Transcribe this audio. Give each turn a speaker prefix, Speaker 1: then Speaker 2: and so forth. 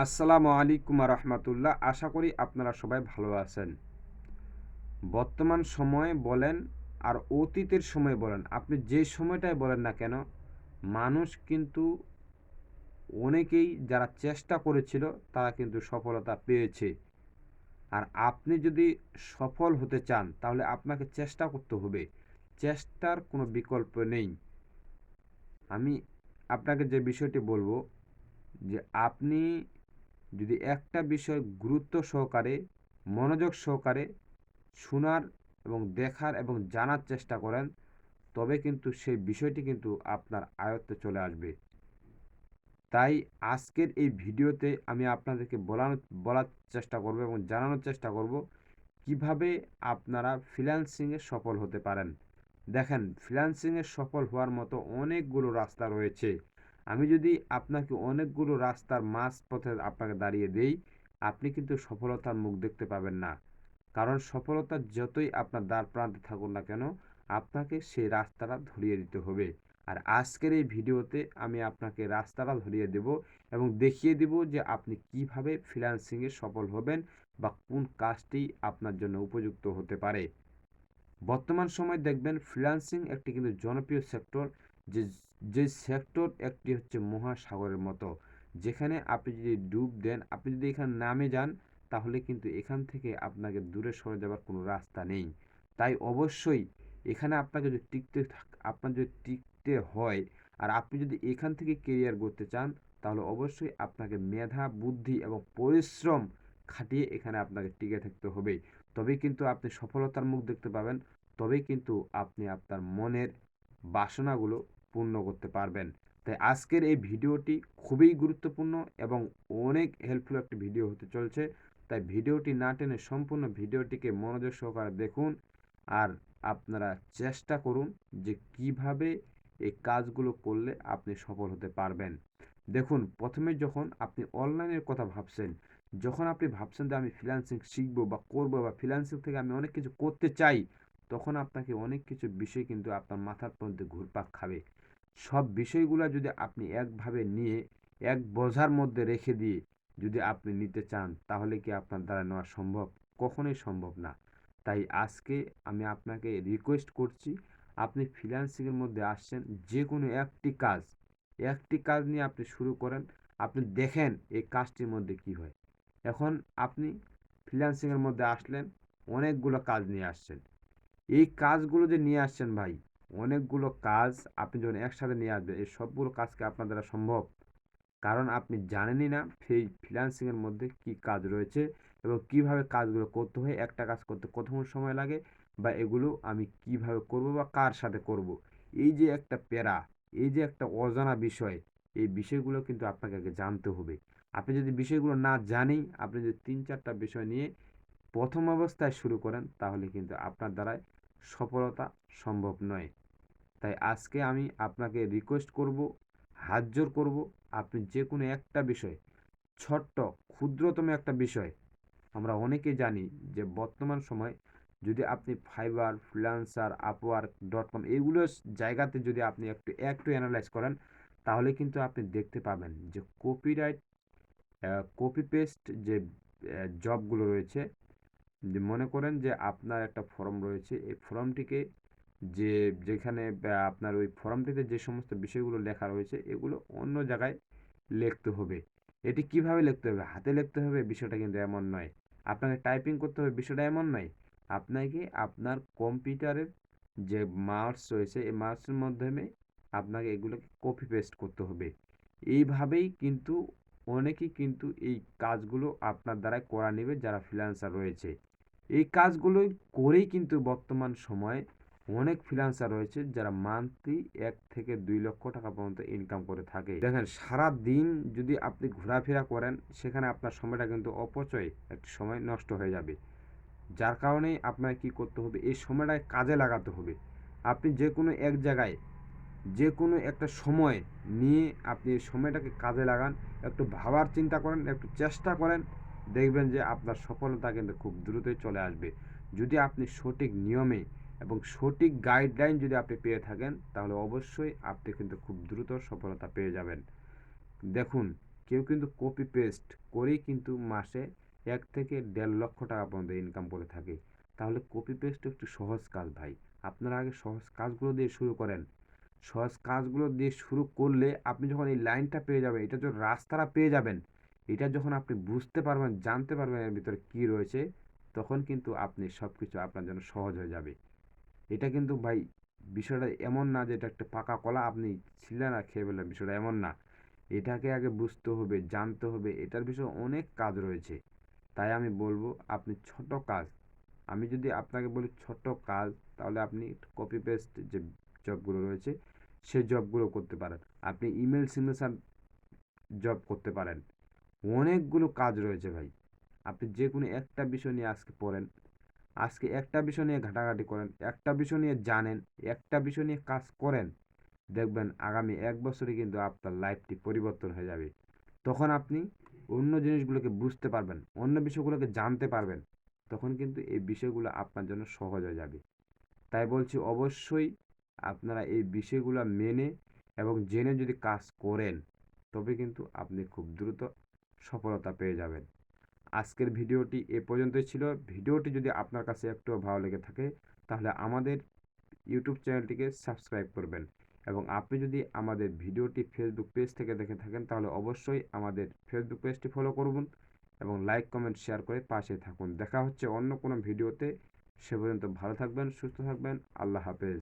Speaker 1: আসসালামু আলাইকুম রহমতুল্লাহ আশা করি আপনারা সবাই ভালো আছেন। বর্তমান সময়ে বলেন আর অতীতের সময় বলেন, আপনি যে সময়টাই বলেন না কেন, মানুষ কিন্তু অনেকেই যারা চেষ্টা করেছিল, তারা কিন্তু সফলতা পেয়েছে। আর আপনি যদি সফল হতে চান, তাহলে আপনাকে চেষ্টা করতে হবে। চেষ্টার কোনো বিকল্প নেই। আমি আপনাকে যে বিষয়টি বলব, যে আপনি যদি একটা বিষয় গুরুত্ব সহকারে, মনোযোগ সহকারে শোনার এবং দেখার এবং জানার চেষ্টা করেন, তবে কিন্তু সেই বিষয়টি কিন্তু আপনার আয়ত্তে চলে আসবে। তাই আজকের এই ভিডিওতে আমি আপনাদেরকে বলানোর বলার চেষ্টা করব এবং জানানোর চেষ্টা করব কীভাবে আপনারা ফ্রিল্যান্সিংয়ে সফল হতে পারেন। দেখেন, ফ্রিল্যান্সিংয়ে সফল হওয়ার মতো অনেকগুলো রাস্তা রয়েছে। আমি যদি আপনাকে অনেকগুলো রাস্তার মাঝ পথে আপনাকে দাঁড়িয়ে দেই, আপনি কিন্তু সফলতার মুখ দেখতে পাবেন না। কারণ সফলতা যতই আপনার দ্বার প্রান্তে থাকুন না কেন, আপনাকে সেই রাস্তাটা ধরিয়ে দিতে হবে। আর আজকের এই ভিডিওতে আমি আপনাকে রাস্তাটা ধরিয়ে দেব এবং দেখিয়ে দেব যে আপনি কীভাবে ফ্রিল্যান্সিংয়ে সফল হবেন বা কোন কাজটি আপনার জন্য উপযুক্ত হতে পারে। বর্তমান সময় দেখবেন ফ্রিল্যান্সিং একটি কিন্তু জনপ্রিয় সেক্টর যে যে সেক্টর একটি হচ্ছে মহাসাগরের মতো। যেখানে আপনি যদি ডুব দেন, আপনি যদি এখানে নামে যান, তাহলে কিন্তু এখান থেকে আপনাকে দূরে সরে যাওয়ার কোনো রাস্তা নেই। তাই অবশ্যই এখানে আপনাকে যদি টিকতে আপনার যদি টিকতে হয়, আর আপনি যদি এখান থেকে কেরিয়ার করতে চান, তাহলে অবশ্যই আপনাকে মেধা, বুদ্ধি এবং পরিশ্রম খাটিয়ে এখানে আপনাকে টিকে থাকতে হবে। তবেই কিন্তু আপনি সফলতার মুখ দেখতে পাবেন, তবেই কিন্তু আপনি আপনার মনের বাসনাগুলো পূর্ণ করতে পারবেন। তাই আজকের এই ভিডিওটি খুবই গুরুত্বপূর্ণ এবং অনেক হেল্পফুল একটি ভিডিও হতে চলছে। তাই ভিডিওটি না টেনে সম্পূর্ণ ভিডিওটিকে মনোযোগ সহকারে দেখুন আর আপনারা চেষ্টা করুন যে কীভাবে এই কাজগুলো করলে আপনি সফল হতে পারবেন। দেখুন, প্রথমে যখন আপনি অনলাইনের কথা ভাবছেন, যখন আপনি ভাবছেন যে আমি ফ্রিল্যান্সিং শিখব বা করব বা ফ্রিল্যান্সিং থেকে আমি অনেক কিছু করতে চাই তখন আপনাকে অনেক কিছু বিষয় কিন্তু আপনার মাথার মধ্যে ঘুরপাক খাবে। সব বিষয়গুলো যদি আপনি একভাবে নিয়ে, এক বোঝার মধ্যে রেখে দিয়ে যদি আপনি নিতে চান, তাহলে কি আপনার দ্বারা নেওয়া সম্ভব? কখনোই সম্ভব না। তাই আজকে আমি আপনাকে রিকোয়েস্ট করছি, আপনি ফ্রিল্যান্সিংয়ের মধ্যে আসছেন যে কোনো একটি কাজ একটি কাজ নিয়ে আপনি শুরু করেন, আপনি দেখেন এই কাজটির মধ্যে কি হয়। এখন আপনি ফ্রিল্যান্সিংয়ের মধ্যে আসলেন, অনেকগুলো কাজ নিয়ে আসছেন। এই কাজগুলো যে নিয়ে আসছেন ভাই, অনেকগুলো কাজ আপনি যখন একসাথে নিয়ে আসবেন, এই সবগুলো কাজকে আপনার দ্বারা সম্ভব? কারণ আপনি জানেনই না সেই ফ্রিল্যান্সিংয়ের মধ্যে কি কাজ রয়েছে এবং কীভাবে কাজগুলো করতে হয়, একটা কাজ করতে কতক্ষণ সময় লাগে বা এগুলো আমি কীভাবে করব বা কার সাথে করব। এই যে একটা প্যারা, এই যে একটা অজানা বিষয়, এই বিষয়গুলো কিন্তু আপনাকে আগে জানতে হবে। আপনি যদি বিষয়গুলো না জানেই, আপনি যদি তিন চারটা বিষয় নিয়ে প্রথম অবস্থায় শুরু করেন, তাহলে কিন্তু আপনার দ্বারাই সফলতা সম্ভব নয়। তাই আজকে আমি আপনাকে রিকোয়েস্ট করব, হাত জোর করব, আপনি যে কোনো একটা বিষয়, ছোট্ট, ক্ষুদ্রতম একটা বিষয়, আমরা অনেকে জানি যে বর্তমান সময় যদি আপনি Fiverr freelancer Upwork dot com এইগুলো জায়গাতে যদি আপনি একটু একটু অ্যানালাইজ করেন, তাহলে কিন্তু আপনি দেখতে পাবেন যে কপিরাইট কপি পেস্ট যে জবগুলো রয়েছে মনে করেন যে আপনার একটা ফর্ম রয়েছে, এই ফর্মটিকে যে যেখানে আপনার ওই ফর্মটিতে যে সমস্ত বিষয়গুলো লেখা রয়েছে, এগুলো অন্য জায়গায় লিখতে হবে। এটি কীভাবে লিখতে হবে? হাতে লিখতে হবে? বিষয়টা কিন্তু এমন নয়। আপনাকে টাইপিং করতে হবে? বিষয়টা এমন নয়। আপনাকে আপনার কম্পিউটারের যে মার্কস রয়েছে, এই মার্কসের মাধ্যমে আপনাকে এগুলোকে কপি পেস্ট করতে হবে। এইভাবেই কিন্তু অনেকেই কিন্তু এই কাজগুলো আপনার দ্বারাই করা নেবে যারা ফ্রিল্যান্সার রয়েছে। এই কাজগুলো করেই কিন্তু বর্তমান সময়ে অনেক ফ্রিল্যান্সার রয়েছে যারা মান্থলি এক থেকে দুই লক্ষ টাকা পর্যন্ত ইনকাম করে থাকে। দেখেন সারা দিন যদি আপনি ঘোরাফেরা করেন, সেখানে আপনার সময়টা কিন্তু অপচয়, একটি সময় নষ্ট হয়ে যাবে। যার কারণেই আপনাকে কী করতে হবে? এই সময়টাকে কাজে লাগাতে হবে। আপনি যে কোনো এক জায়গায় যে কোনো একটা সময় নিয়ে আপনি এই সময়টাকে কাজে লাগান, একটু ভাবার চিন্তা করেন, একটু চেষ্টা করেন দেখবেন যে আপনার সফলতা কিন্তু খুব দ্রুতই চলে আসবে। যদি আপনি সঠিক নিয়মে এবং সঠিক গাইডলাইন যদি আপনি পেয়ে থাকেন, তাহলে অবশ্যই আপনি কিন্তু খুব দ্রুত সফলতা পেয়ে যাবেন। দেখুন, কেউ কিন্তু কপি পেস্ট করেই কিন্তু মাসে এক থেকে দেড় লক্ষ টাকা পর্যন্ত ইনকাম করে থাকে। তাহলে কপি পেস্ট একটু সহজ কাজ ভাই। আপনারা আগে সহজ কাজগুলো দিয়ে শুরু করেন। সহজ কাজগুলো দিয়ে শুরু করলে আপনি যখন এই লাইনটা পেয়ে যাবেন, এটা যখন রাস্তাটা পেয়ে যাবেন। এটা যখন আপনি বুঝতে পারবেন, জানতে পারবেন এর ভিতরে কী রয়েছে, তখন কিন্তু আপনি সব কিছু আপনার জন্য সহজ হয়ে যাবে। এটা কিন্তু ভাই, বিষয়টা এমন না যে এটা একটা পাকা কলা, আপনি ছিলেন আর খেয়ে ফেললেন, বিষয়টা এমন না। এটাকে আগে বুঝতে হবে, জানতে হবে, এটার বিষয়ে অনেক কাজ রয়েছে। তাই আমি বলব, আপনি ছোট কাজ, আমি যদি আপনাকে বলি ছোট কাজ, তাহলে আপনি কপি পেস্ট যে জবগুলো রয়েছে, সেই জবগুলো করতে পারেন। আপনি ইমেল সিগনেচার জব করতে পারেন। অনেকগুলো কাজ রয়েছে ভাই। আপনি যে কোনো একটা বিষয় নিয়ে আজকে পড়েন, আজকে একটা বিষয় নিয়ে ঘাটাঘাটি করেন, একটা বিষয় নিয়ে জানেন, একটা বিষয় নিয়ে কাজ করেন, দেখবেন আগামী এক বছরে কিন্তু আপনার লাইফটি পরিবর্তন হয়ে যাবে। তখন আপনি অন্য জিনিসগুলোকে বুঝতে পারবেন, অন্য বিষয়গুলোকে জানতে পারবেন, তখন কিন্তু এই বিষয়গুলো আপনার জন্য সহজ হয়ে যাবে। তাই বলছি অবশ্যই আপনারা এই বিষয়গুলো মেনে এবং জেনে যদি কাজ করেন, তবে কিন্তু আপনি খুব দ্রুত সফলতা পেয়ে যাবেন। আজকের ভিডিওটি এ পর্যন্তই ছিল। ভিডিওটি যদি আপনার কাছে একটুও ভালো লেগে থাকে, তাহলে আমাদের ইউটিউব চ্যানেলটিকে সাবস্ক্রাইব করবেন এবং আপনি যদি আমাদের ভিডিওটি ফেসবুক পেজ থেকে দেখে থাকেন, তাহলে অবশ্যই আমাদের ফেসবুক পেজটি ফলো করুন এবং লাইক, কমেন্ট, শেয়ার করে পাশে থাকুন। দেখা হচ্ছে অন্য কোনো ভিডিওতে। সে পর্যন্ত ভালো থাকবেন, সুস্থ থাকবেন। আল্লাহ হাফেজ।